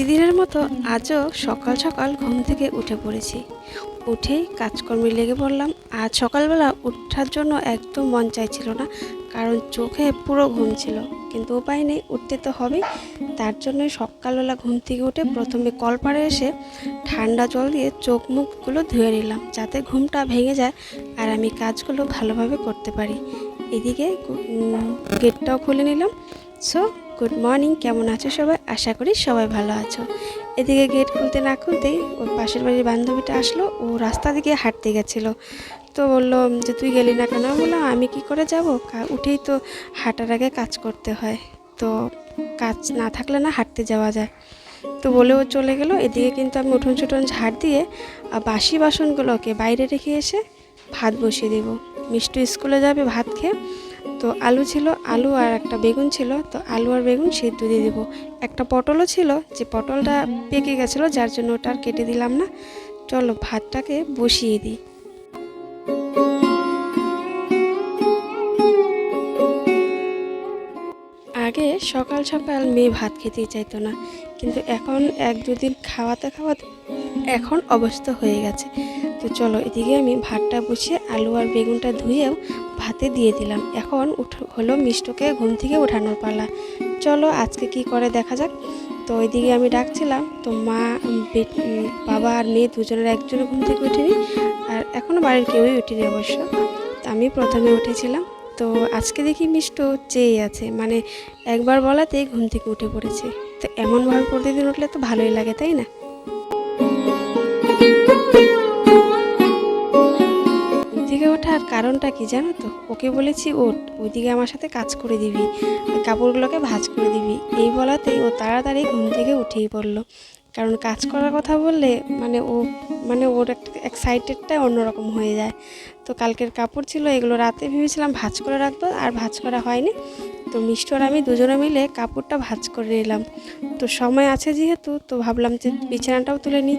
প্রতিদিনের মতো আজও সকাল সকাল ঘুম থেকে উঠে পড়েছি। উঠেই কাজকর্মে লেগে পড়লাম। আজ সকালবেলা ওঠার জন্য একদম মন চাইছিল না, কারণ চোখে পুরো ঘুম ছিল। কিন্তু উপায় নেই, উঠতে তো হবেই। তার জন্যই সকালবেলা ঘুম থেকে উঠে প্রথমে কলপাড়ে এসে ঠান্ডা জল দিয়ে চোখ মুখগুলো ধুয়ে নিলাম, যাতে ঘুমটা ভেঙে যায় আর আমি কাজগুলো ভালোভাবে করতে পারি। এদিকে গেটটাও খুলে নিলাম। সো গুড মর্নিং কেমন আছো সবাই? আশা করি সবাই ভালো আছো। এদিকে গেট খুলতে না খুলতেই ওর পাশের বাড়ির বান্ধবীটা আসলো, ও রাস্তা দিকে হাঁটতে গেছিল। তো বলল যে, তুই গেলি না কেন? বললাম আমি কি করে যাব? উঠেই তো হাঁটার আগে কাজ করতে হয়। তো কাজ না থাকলে না হাঁটতে যাওয়া যায়। তো বলে ও চলে গেলো। এদিকে কিন্তু আমি উঠোন চুটন ঝাড় দিয়ে বাসি বাসনগুলোকে বাইরে রেখে এসে ভাত বসিয়ে দেবো। মিষ্টি স্কুলে যাবে ভাত খেয়ে তো আলু ছিল, আলু আর একটা বেগুন ছিল, তো আলু আর বেগুন সেদ্ধ দিয়ে দেবো। একটা পটলও ছিল, যে পটলটা পেকে গেছিল, যার জন্য ওটা আর কেটে দিলাম না। চলো ভাতটাকে বসিয়ে দিই। আগে সকাল সকাল মেয়ে ভাত খেতেই চাইতো না, কিন্তু এখন এক দুদিন খাওয়াতে খাওয়াতে এখন অবস্থা হয়ে গেছে। তো চলো এদিকে আমি ভাতটা বসিয়ে আলু আর বেগুনটা ধুয়েও ভাতে দিয়ে দিলাম। এখন উঠ, হলো মিষ্টকে ঘুম থেকে উঠানোর পালা। চলো আজকে কি করে দেখা যাক? তো ওইদিকে আমি ডাকছিলাম। তো মা বাবা আর মেয়ে দুজনের একজনের ঘুম থেকে উঠিনি আর এখনও বাড়ির কেউই উঠিনি অবশ্য। আমি প্রথমে উঠেছিলাম। তো আজকে দেখি মিষ্ট চেয়ে আছে। মানে একবার বলাতেই ঘুম থেকে উঠে পড়েছে। তো এমনভাবে প্রতিদিন উঠলে তো ভালোই লাগে, তাই না? ওঠার কারণটা কি জানো তো? ওকে বলেছি, ওঠ, ওইদিকে আমার সাথে কাজ করে দিবি কাপড়গুলোকে ভাজ করে দিবি। এই বলাতেই ও তাড়াতাড়ি ঘুম থেকে উঠেই পড়ল। কারণ কাজ করার কথা বললে মানে ও মানে ওর একটা এক্সাইটেডটাই অন্যরকম হয়ে যায়। তো কালকের কাপড় ছিল, এগুলো রাতে ভেবেছিলাম ভাজ করে রাখব, আর ভাজ করা হয়নি। তো মিষ্টি আর আমি দুজনে মিলে কাপড়টা ভাজ করে নিলাম তো সময় আছে যেহেতু, তো ভাবলাম যে বিছানাটাও তুলে নিই।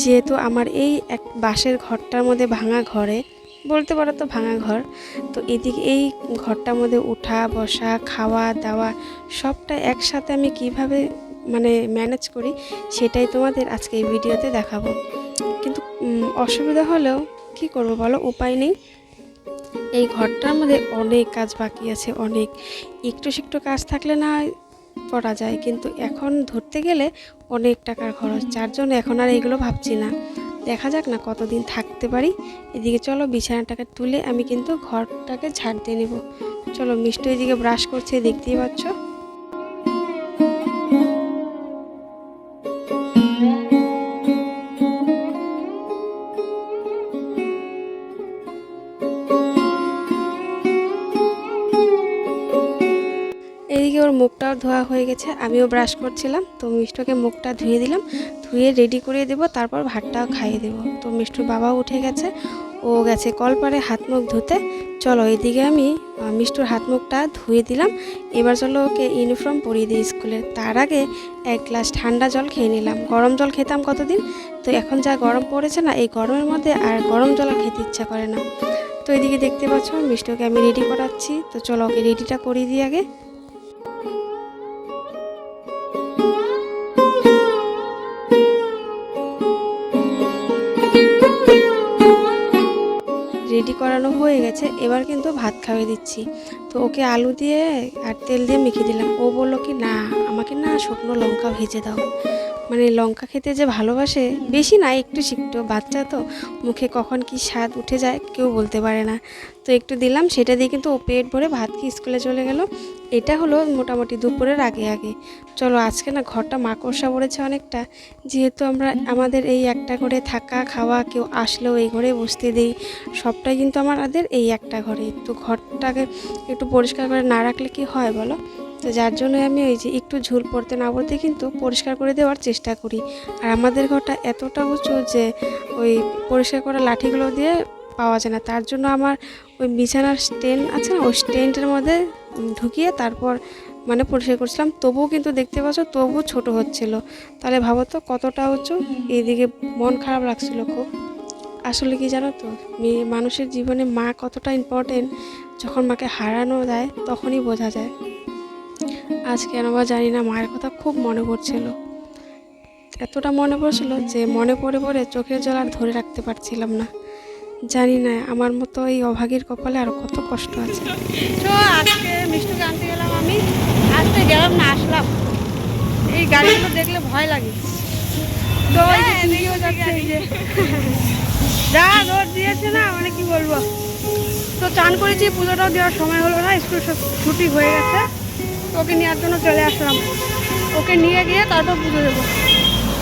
যেহেতু আমার এই এক বাঁশের ঘরটার মধ্যে ভাঙা ঘরে বলতে পারো তো ভাঙা ঘর। তো এদিকে এই ঘরটার মধ্যে উঠা, বসা, খাওয়া, দাওয়া সবটা একসাথে আমি কীভাবে মানে ম্যানেজ করি সেটাই তোমাদের আজকে এই ভিডিওতে দেখাবো। কিন্তু অসুবিধা হলেও কি করব বলো? উপায় নেই। এই ঘরটার মধ্যে অনেক কাজ বাকি আছে, অনেক একটু একটু কাজ থাকলে না করা যায়। কিন্তু এখন ধরতে গেলে অনেক টাকার খরচ। যার জন্য এখন আর এইগুলো ভাবছি না। দেখা যাক না কতদিন থাকতে পারি। এদিকে চলো বিছানাটাকে তুলে আমি কিন্তু ঘরটাকে ঝাড় দিয়ে নেব। চলো মিষ্টি এদিকে ব্রাশ করছে, দেখতেই পাচ্ছ। ওর মুখটাও ধোয়া হয়ে গেছে, আমিও ব্রাশ করছিলাম, তো মিষ্টকে মুখটা ধুয়ে দিলাম, ধুয়ে রেডি করিয়ে দেবো, তারপর ভাতটাও খাইয়ে দেবো। তো মিষ্টুর বাবাও উঠে গেছে, ও গেছে কলপারে হাত মুখ ধুতে। চলো এদিকে আমি মিষ্টুর হাত মুখটা ধুয়ে দিলাম, এবার চলো ওকে ইউনিফর্ম পরিয়ে দিই স্কুলে। তার আগে এক গ্লাস ঠান্ডা জল খেয়ে নিলাম। গরম জল খেতাম কতদিন? তো এখন যা গরম পড়েছে না, এই গরমের মধ্যে আর গরম জল খেতে ইচ্ছা করে না। তো এদিকে দেখতে পাচ্ছ, মিষ্টুকে আমি রেডি করাচ্ছি। তো চলো ওকে রেডিটা করিয়ে দিই আগে। রেডি করানো হয়ে গেছে, এবার কিন্তু ভাত খাওয়াই দিচ্ছি। তো ওকে আলু দিয়ে আর তেল দিয়ে মেখে দিলাম। ও বলল কি, না, আমাকে না শুকনো লঙ্কা ভেজে দাও। মানে লঙ্কা খেতে যে ভালোবাসে, বেশি না, একটু শিখতো বাচ্চা তো, মুখে কখন কি স্বাদ উঠে যায় কেউ বলতে পারে না। তো একটু দিলাম, সেটা দিয়ে কিন্তু ও পেট ভরে ভাত খেয়ে স্কুলে চলে গেল। এটা হলো মোটামুটি দুপুরের আগে আগে। চলো, আজকে না ঘরটা মাকড়সা পড়েছে অনেকটা। যেহেতু আমরা, আমাদের এই একটা ঘরে থাকা, খাওয়া, কেউ আসলেও এই ঘরে বসতে দেই, সবটাই কিন্তু আমাদের এই একটা ঘরে। তো ঘরটাকে একটু পরিষ্কার করে না রাখলে কি হয় বলো? তো যার জন্য আমি ওই যে একটু ঝুল পড়তে না পড়তে কিন্তু পরিষ্কার করে দেওয়ার চেষ্টা করি। আর আমাদের ঘরটা এতটা উঁচু যে ওই পরিষ্কার করা লাঠিগুলো দিয়ে পাওয়া যায় না। তার জন্য আমার ওই বিছানার স্ট্যান্ড আছে না, ওই স্ট্যান্ডের মধ্যে ঢুকিয়ে তারপর মানে পরিষ্কার করছিলাম। তবুও কিন্তু দেখতে পাচ্ছ তবুও ছোট হচ্ছিল। তাহলে ভাবো তো কতটা উঁচু, এইদিকে মন খারাপ লাগছিল খুব। আসলে কি জানো তো, মেয়ে মানুষের জীবনে মা কতটা ইম্পর্টেন্ট যখন মাকে হারানো যায় তখনই বোঝা যায়। আজ কেন বা জানি না মায়ের কথা খুব মনে পড়ছিল। এতটা মনে পড়ছিল যে মনে পড়ে পড়ে চোখের জল আর ধরে রাখতে পারছিলাম না। জানি না আমার মতো এই অভাগীর কপালে আর কত কষ্ট আছে। তো আজকে আনতে গেলাম আমি আজকে গেলাম না আসলাম। এই গাড়িগুলো দেখলে ভয় লাগে। তো ওই যে রোদ দিয়েছে না মানে কি বলব? তো চান করেছি পুজোটাও দেওয়ার সময় হলো না স্কুল ছুটি হয়ে গেছে। ওকে নেওয়ার জন্য চলে আসলাম। ওকে নিয়ে গিয়ে তারপর পুজো দেবো।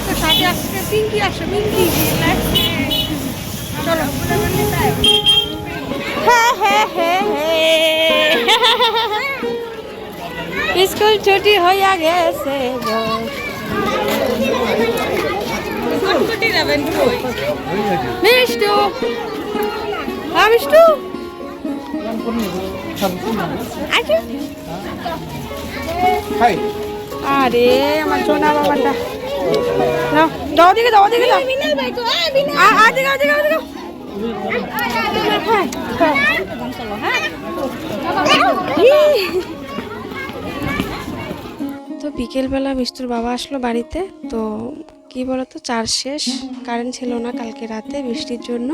তো সাথে আজকে পিঙ্কি, আসছে পিঙ্কি। চলো। হ্যাঁ হ্যাঁ হ্যাঁ হ্যাঁ। স্কুল ছুটি হইয়া গেছে আচ্ছা আরে, আমার সোনা বাবাটা। নাও যাও ওদিকে যাও ওদিকে যাও আ আ দিকে ওদিকে দিকে তো বিকেলবেলা মিষ্টুর বাবা আসলো বাড়িতে, তো কি বলতো, চার শেষ। কারেন্ট ছিল না কালকে রাতে বৃষ্টির জন্য।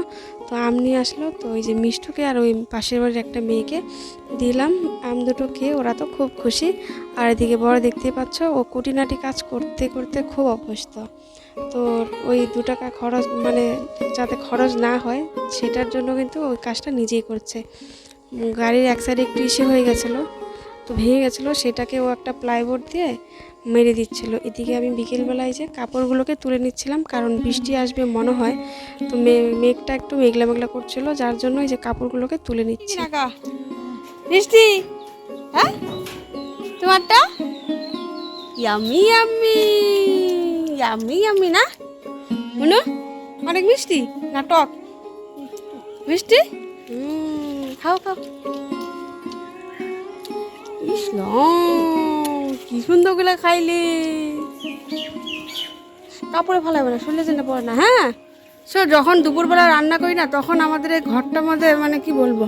তো আম নিয়ে আসলো। তো ওই যে মিষ্টুকে আর ওই পাশের বাড়ির একটা মেয়েকে দিলাম। আম দুটো খেয়ে ওরা তো খুব খুশি। আর এদিকে বড় দেখতেই পাচ্ছ, ও কুটিনাটি কাজ করতে করতে খুব অভ্যস্ত। তো ওই দু টাকা খরচ মানে যাতে খরচ না হয়, সেটার জন্য কিন্তু ওই কাজটা নিজেই করছে। গাড়ির এক সাইডে একটু ইসে হয়ে গেছিল। তো ভেঙে গেছিল, সেটাকে ও একটা প্লাইবোর্ড দিয়ে মেরে দিচ্ছিল। এদিকে আমি বিকেলবেলায় যে কাপড়গুলোকে তুলে নিচ্ছিলাম, কারণ বৃষ্টি আসবে মনে হয়, তো মে- মেঘটা একটু মেঘলা মেঘলা করছিল, যার জন্য এই যে কাপড়গুলোকে তুলে নিচ্ছি। মিষ্টি হ্যাঁ? তোমারটা? ইয়ামি ইয়ামি ইয়ামি ইয়ামি না? মনু, অনেক মিষ্টি না টক মিষ্টি খাও খাও। কি সুন্দর খাইলে। কাপড়ে ফালাবে না শুনলে যেন পড়ে না হ্যাঁ? সো যখন দুপুরবেলা রান্না করি না, তখন আমাদের এই ঘরটার মধ্যে মানে কি বলব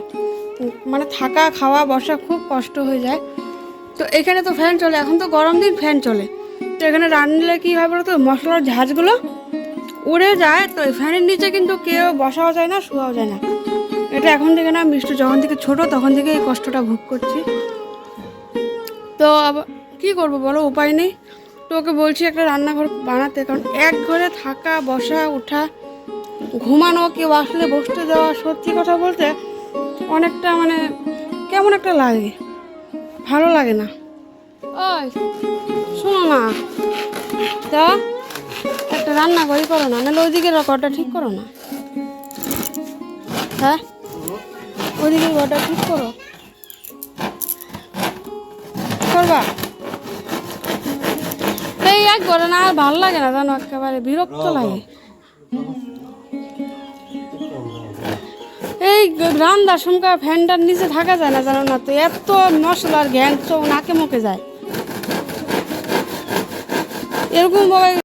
মানে থাকা, খাওয়া, বসা খুব কষ্ট হয়ে যায়। তো এখানে তো ফ্যান চলে, এখন তো গরম দিন, ফ্যান চলে। তো এখানে রান্নলে কি হয় বলো তো মশলার ঝাঁঝগুলো উড়ে যায়, তো ফ্যানের নিচে কিন্তু কেউ বসাও যায় না, শোয়াও যায় না। এটা এখন থেকে না, মিষ্টি যখন থেকে ছোট, তখন থেকে এই কষ্টটা ভোগ করছি। তো আবার কী করব বলো, উপায় নেই। তো ওকে বলছি একটা রান্নাঘর বানাতে, কারণ এক ঘরে থাকা, বসা ওঠা ঘুমানো, কেউ আসলে বসতে দেওয়া, সত্যি কথা বলতে অনেকটা মানে কেমন একটা লাগে। ভালো লাগে না। ওই, শোনো না। তা একটা রান্না রান্নাঘরই করো না, নাহলে ওইদিকের ঘরটা ঠিক করো না। হ্যাঁ? ওইদিকের ঘরটা ঠিক করো। করবা? এই না আর ভালো লাগে না জানো একেবারে বিরক্ত লাগে। এই রান্দার সময় ফ্যানটার নিচে থাকা যায় না জানো না তো এত মশলার ঘ্যান চোখ নাকে মুখে যায়। এরকম ভাবে